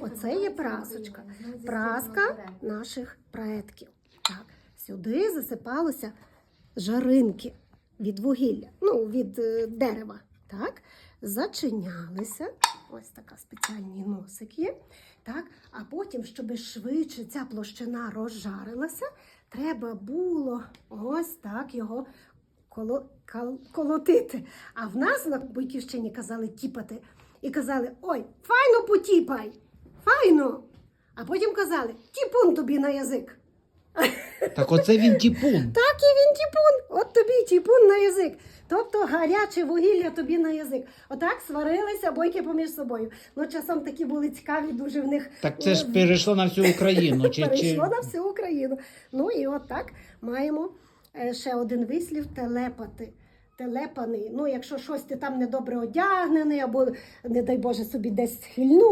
Оце є прасочка. Праска наших предків. Так, сюди засипалося жаринки від вугілля, ну, від е, дерева. Так, зачинялися. Ось така спеціальний носик є. Так, а потім, щоб швидше ця площина розжарилася, треба було ось так його коло, кал- колотити. А в нас на Бойківщині казали тіпати. І казали: ой, файно потіпай! Файно! А потім казали, тіпун тобі на язик. Так оце він тіпун. Так і він тіпун, от тобі тіпун на язик. Тобто гаряче вугілля тобі на язик. Отак сварилися бойки поміж собою. Ну, часом такі були цікаві, дуже в них. Так це ж перейшло на всю Україну. Чи, чи... перейшло на всю Україну. Ну і от так маємо е, ще один вислів телепати. Телепаний. Ну, якщо щось ти там недобре одягнений, або, не дай Боже, собі десь хильнув.